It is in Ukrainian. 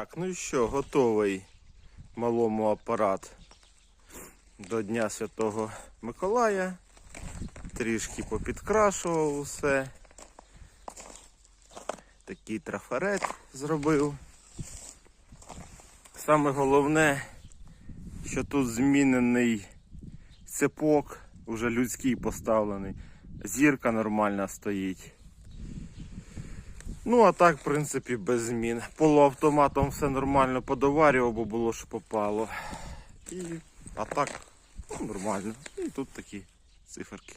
Так, ну що, готовий малому апарат до Дня Святого Миколая. Трішки попідкрашував усе. Такий трафарет зробив. Саме головне, що тут змінений цепок, уже людський поставлений. Зірка нормальна стоїть. Ну, а так, в принципі, без змін. Полуавтоматом все нормально подоварював, бо було що попало. І, а так, ну, нормально. І тут такі циферки.